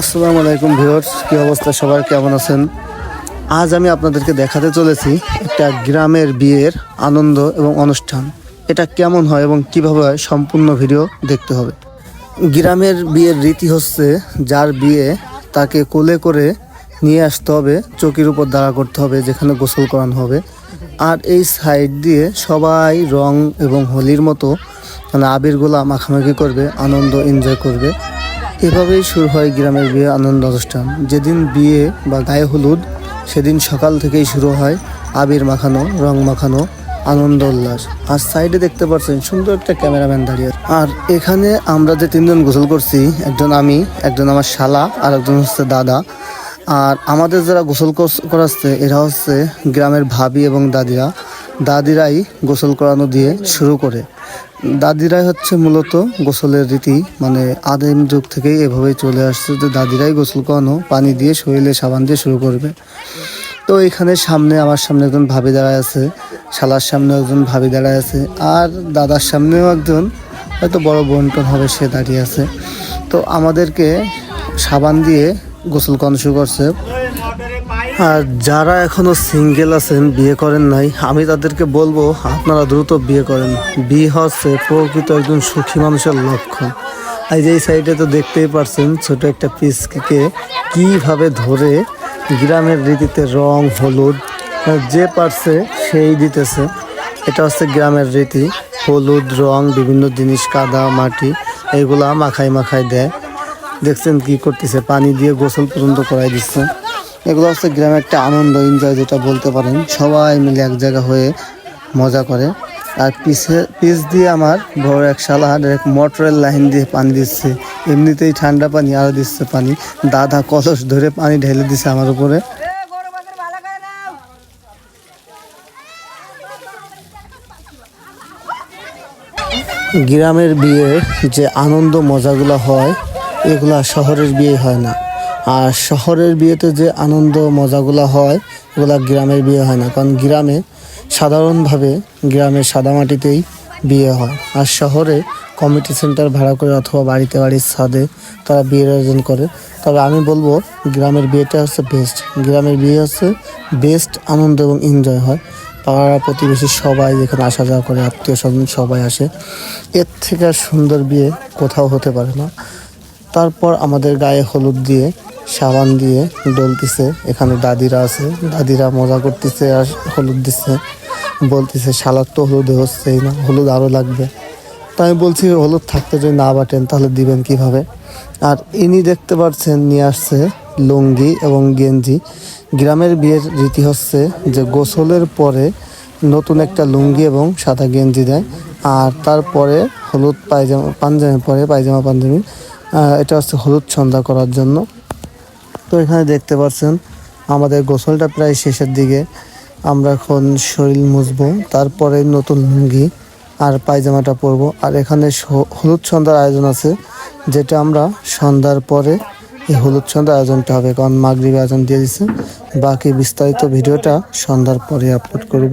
আসসালামু আলাইকুম ভিউয়ার্স, কি অবস্থা? সবার কেমন আছেন? আজ আমি আপনাদেরকে দেখাতে চলেছি একটা গ্রামের বিয়ের আনন্দ এবং অনুষ্ঠান। এটা কেমন হয় এবং কীভাবে হয় সম্পূর্ণ ভিডিও দেখতে হবে। গ্রামের বিয়ের রীতি হচ্ছে, যার বিয়ে তাকে কোলে করে নিয়ে আসতে হবে, চকির উপর দাঁড়া করতে হবে, যেখানে গোসল করানো হবে। আর এই সাইড দিয়ে সবাই রং এবং হোলির মতো মানে আবিরগুলা মাখামাখি করবে, আনন্দ এনজয় করবে। এভাবেই শুরু হয় গ্রামের বিয়ে আনন্দ অনুষ্ঠান। যেদিন বিয়ে বা গায়ে হলুদ, সেদিন সকাল থেকেই শুরু হয় আবির মাখানো, রং মাখানো, আনন্দ উল্লাস। আর সাইডে দেখতে পাচ্ছেন সুন্দর একটা ক্যামেরাম্যান দাঁড়িয়ে আর এখানে আমরা যে তিনজন গোসল করছি, একজন আমি, একজন আমার শালা, আর একজন হচ্ছে দাদা। আর আমাদের যারা গোসল কর- করাচ্ছে, এরা হচ্ছে গ্রামের ভাবি এবং দাদিরা। দাদিরাই গোসল করানো দিয়ে শুরু করে। দাদিরাই হচ্ছে মূলত গোসলের রীতি মানে আদিম যুগ থেকেই এভাবেই চলে আসছে যে দাদিরাই গোসল করানো, পানি দিয়ে শরীরে সাবান দিয়ে শুরু করবে। তো এখানে সামনে আমার সামনে একজন ভাবি দাঁড়ায় আছে, শালার সামনে একজন ভাবি দাঁড়ায় আছে, আর দাদার সামনেও একজন হয়তো বড় বন্টন হবে, সে দাঁড়িয়ে আছে। তো আমাদেরকে সাবান দিয়ে গোসল করানো শুরু করছে। আর যারা এখনও সিঙ্গেল আছেন, বিয়ে করেন নাই, আমি তাদেরকে বলব, আপনারা দ্রুত বিয়ে করেন। বিয়ে হচ্ছে প্রকৃত একজন সুখী মানুষের লক্ষণ। এই যে সাইডে তো দেখতেই পারছেন, ছোট একটা পিসকে কীভাবে ধরে গ্রামের রীতিতে রং, হলুদ যে পারছে সেই দিতেছে। এটা হচ্ছে গ্রামের রীতি। হলুদ, রং, বিভিন্ন জিনিস, কাদা, মাটি, এগুলা মাখাই মাখাই দেয়। দেখছেন কি করতেছে? পানি দিয়ে গোসল পর্যন্ত করাই দিচ্ছে। এগুলো হচ্ছে গ্রামের একটা আনন্দ এনজয় যেটা বলতে পারেন। সবাই মিলে এক জায়গা হয়ে মজা করে। আর পিছে পিস দিয়ে আমার বড় এক শালা ডাইরেক্ট মোটরের লাইন দিয়ে পানি দিচ্ছে। এমনিতেই ঠান্ডা পানি আরও দিচ্ছে পানি। দাদা কলস ধরে পানি ঢেলে দিচ্ছে আমার উপরে। গ্রামের বিয়ে যে আনন্দ মজাগুলো হয়, এগুলা শহরের বিয়ে হয় না। আর শহরের বিয়েতে যে আনন্দ মজাগুলো হয়, এগুলা গ্রামের বিয়ে হয় না। কারণ গ্রামে সাধারণভাবে গ্রামের সাদামাটিতেই বিয়ে হয়। আর শহরে কমিটি সেন্টার ভাড়া করে অথবা বাড়িতে বাড়ির ছাদে তারা বিয়ের আয়োজন করে। তবে আমি বলব, গ্রামের বিয়েটা হচ্ছে বেস্ট গ্রামের বিয়ে হচ্ছে বেস্ট আনন্দ এবং এনজয় হয়। পাড়া প্রতিবেশী সবাই যেখানে আসা যাওয়া করে, আত্মীয় স্বজন সবাই আসে। এর থেকে সুন্দর বিয়ে কোথাও হতে পারে না। তারপর আমাদের গায়ে হলুদ দিয়ে সাবান দিয়ে ডলতিছে এখানে দাদিরা আছে। দাদিরা মজা করতেছে আর হলুদ দিচ্ছে বলতেছে শালার তো হলুদে হচ্ছেই না। হলুদ আরও লাগবে। তাই আমি বলছি, হলুদ থাকতে যদি না বাটেন, তাহলে দিবেন কীভাবে? আর ইনি দেখতে পাচ্ছেন নিয়ে আসছে লুঙ্গি এবং গেঞ্জি। গ্রামের বিয়ের রীতি হচ্ছে যে গোসলের পরে নতুন একটা লুঙ্গি এবং সাদা গেঞ্জি দেয়। আর তারপরে হলুদ পায়জামা, পাঞ্জামি পরে পায়জামা, পাঞ্জামি। এটা হচ্ছে হলুদ সন্ধ্যা করার জন্য। তো এখানে দেখতে পাচ্ছেন, আমাদের গোসলটা প্রায় শেষের দিকে। আমরা এখন শরীর মুছবো, তারপরে নতুন লুঙ্গি আর পায়জামাটা পরবো। আর এখানে হলুদ সন্ধ্যার আয়োজন আছে, যেটা আমরা সন্ধ্যার পরে এই হলুদ সন্ধ্যার আয়োজনটা হবে। কারণ মাগরিবে আয়োজন দিয়ে দিচ্ছে বাকি বিস্তারিত ভিডিওটা সন্ধ্যার পরে আপলোড করব।